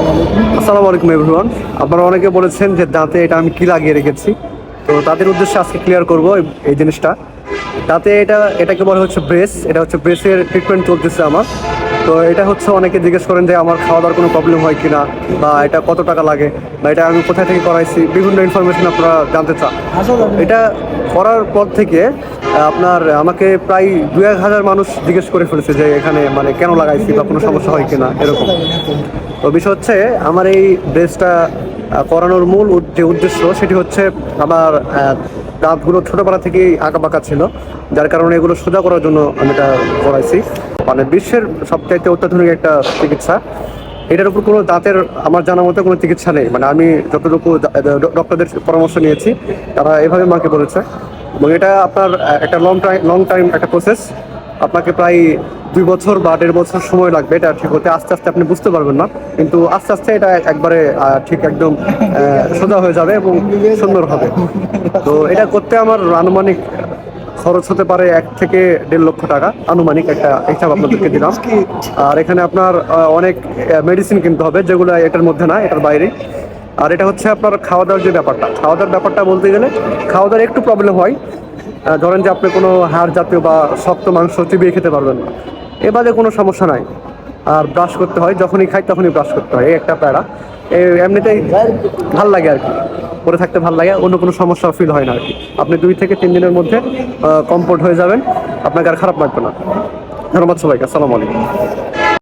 আসসালামু আলাইকুম এভরিওয়ান আপনারা অনেকে বলেছেন যে দাঁতে এটা আমি কি লাগিয়ে রেখেছি। তো তাদের উদ্দেশ্যে আজকে ক্লিয়ার করব এই- জিনিসটা। দাঁতে এটা, এটাকে বলা হচ্ছে ব্রেস এটা হচ্ছে ব্রেসের ট্রিটমেন্ট চলতেছে আমার। তো এটা হচ্ছে অনেকে জিজ্ঞেস করেন যে আমার খাওয়া দাওয়ার কোনো প্রবলেম হয় কি না বা এটা কত টাকা লাগে বা এটা আমি কোথায় থেকে করাইছি বিভিন্ন ইনফরমেশন আপনারা জানতে চান। এটা করার পর থেকে আপনার আমাকে প্রায় দু এক হাজার মানুষ জিজ্ঞেস করে ফেলেছে যে এখানে মানে কেন লাগাইছি বা কোনো সমস্যা হয় কিনা এরকম। তো বিষয় হচ্ছে আমার এই ড্রেসটা করানোর মূল যে উদ্দেশ্য সেটি হচ্ছে আমার দাঁতগুলো ছোটোবেলা থেকেই আঁকা বাঁকা ছিল, যার কারণে এগুলো সোজা করার জন্য আমি এটা করাইছি। মানে বিশ্বের সবচাইতে অত্যাধুনিক একটা চিকিৎসা। এটার উপর কোনো দাঁতের আমার জানা মতো কোনো চিকিৎসা নেই। মানে আমি যতটুকু ডক্টরদের পরামর্শ নিয়েছি, তারা এভাবে আমাকে বলেছে। এবং এটা আপনার একটা লং টাইম লং টাইম একটা প্রসেস আপনাকে প্রায় দুই বছর বা দেড় বছর সময় লাগবে এটা ঠিক হতে। আস্তে আস্তে আপনি বুঝতে পারবেন না, কিন্তু আস্তে আস্তে এটা একবারে ঠিক একদম সোজা হয়ে যাবে এবং সুন্দর হবে। তো এটা করতে আমার আনুমানিক খরচ হতে পারে এক থেকে দেড় লক্ষ টাকা, আনুমানিক একটা হিসাব আপনাদেরকে দিলাম। আর এখানে আপনার অনেক মেডিসিন কিনতে হবে, যেগুলো এটার মধ্যে না, এটার বাইরে। আর এটা হচ্ছে আপনার খাওয়া দাওয়ার যে ব্যাপারটা। খাওয়া দাওয়ার ব্যাপারটা বলতে গেলে, খাওয়া দাওয়ার একটু প্রবলেম হয়। ধরেন যে আপনি কোনো হাড় জাতীয় বা শক্ত মাংস চিবিয়ে খেতে পারবেন না। এ বাদে কোনো সমস্যা নাই। আর ব্রাশ করতে হয়, যখনই খাই তখনই ব্রাশ করতে হয়, এই একটা প্যারা। এমনিতেই ভালো লাগে আর কি। পরে থাকতে ভালো লাগে, অন্য কোনো সমস্যা ফিল হয় না আর কি। আপনি দুই থেকে তিন দিনের মধ্যে কমফোর্ট হয়ে যাবেন। আপনাকে আর খারাপ লাগবে না। ধন্যবাদ সবাইকে, আসসালামু আলাইকুম।